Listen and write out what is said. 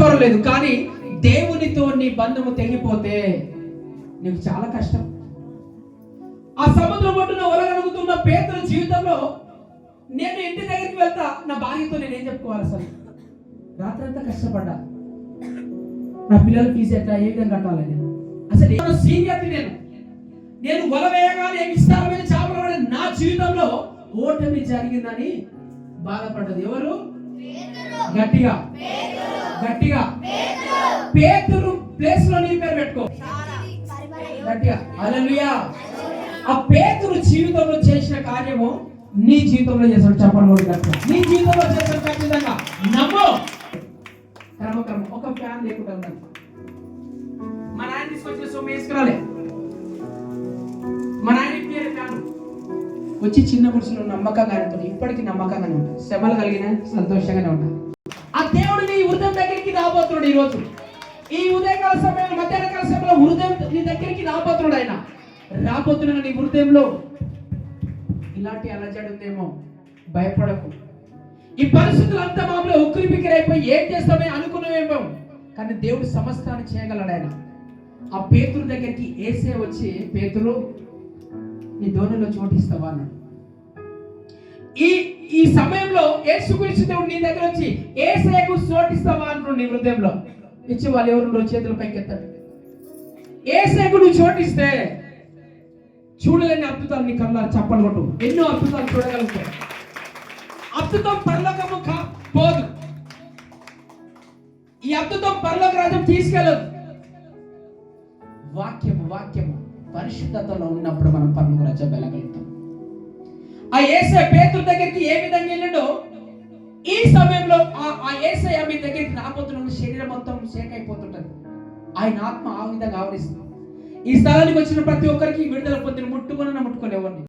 పర్వాలేదు కానీ దేవునితో నీ బంధము తెగిపోతే నీకు చాలా కష్టం. ఆ సముద్రం ఒడ్డున ఒలగలుగుతున్న పేదల జీవితంలో నేను ఇంటి దగ్గరికి వెళ్తా నా భార్యతో నేను ఏం చెప్పుకోవాలి అసలు? రాత్రంతా కష్టపడ్డా. నా పిల్లల ఫీజు ఎట్లా ఏ విధంగా కట్టాలి నేను? అసలు సీనియర్ నేను? నేను వల వేయగానే విస్తారమైన చేపలు పడే నా జీవితంలో ఓటమి జరిగిందని బాధపడ్డది. ఎవరు? గట్టిగా. గట్టిగా. పేతురు ప్లేస్లో నీ పేరు పెట్టుకో. గట్టిగా. హల్లెలూయా. ఆ పేతురు జీవితంలో చేసిన కార్యము నీ జీవితంలో చేసాడు చెప్పండి కూడా గట్టిగా. నీ జీవితంలో చేసాడు ఖచ్చితంగా నమ్మో. క్రమక్రమం ఒక ఫ్యాన్ లేకుండా ఉండాలి. మా నాయన తీసుకొచ్చిన సొమ్ము వేసుకురాలే. మా నాయన పేరు ఫ్యాన్. వచ్చి చిన్న గుడిసెలో నమ్మకంగా ఉంటుంది ఇప్పటికీ నమ్మకంగానే ఉంటుంది శ్రమలు కలిగిన సంతోషంగానే ఉంటాయి ఆ దేవుడు నీ హృదయం దగ్గరికి రాబోతున్నాడు ఈ రోజు ఈ ఉదయకాల సమయంలో మధ్యాహ్నకాల సమయంలో హృదయం నీ దగ్గరికి రాబోతున్నాడు ఆయన. రాబోతున్నాడు నీ హృదయంలో ఇలాంటి అలజడి ఉందేమో? భయపడకు. ఈ పరిస్థితులు అంతా మామూలు ఉక్కిరి బిక్కిరి అయిపోయి ఏం చేస్తామే అనుకున్నామేమో. కానీ దేవుడు సమస్తాన్ని చేయగలడు ఆయన. ఆ పేతురు దగ్గరికి ఏసే వచ్చి పేతురు నీ ధోనిలో చోటిస్తావా అన్నాడు. ఈ ఈ సమయంలో యేసుక్రీస్తు దేవుడు నీ దగ్గర వచ్చి ఏసేకు చోటిస్తావా అంటున్నాడు నీ హృదయంలో. ఇచ్చి వాళ్ళు ఎవరు చేతుల పైకి ఎత్తాడు ఏసేకు నువ్వు చోటిస్తే చూడలేని అద్భుతాలు నీ కన్నా చప్పలు కొట్టు. ఎన్నో అద్భుతాలు చూడగలుగుతాయి అద్భుతం పరలోకము కా పోదు. ఈ అద్భుతం పరలోక రాజ్యం తీసుకెళ్ళదు. వాక్యము వాక్యము పరిశుద్ధతలో ఉన్నప్పుడు మనం పరలోక రాజ్యం వెళ్ళగలుగుతాం ఆ ఏసఐ పేతుల దగ్గరికి ఏ విధంగా వెళ్ళడో ఈ సమయంలో ఆ ఆ ఏసై మీ దగ్గరికి రాబోతున్న శరీరం మొత్తం షేక్ అయిపోతుంటది ఆయన ఆత్మ ఆ విధంగా ఆవరిస్తుంది. ఈ స్థలానికి వచ్చిన ప్రతి ఒక్కరికి విడుదల పొందిన ముట్టుకొని ముట్టుకొని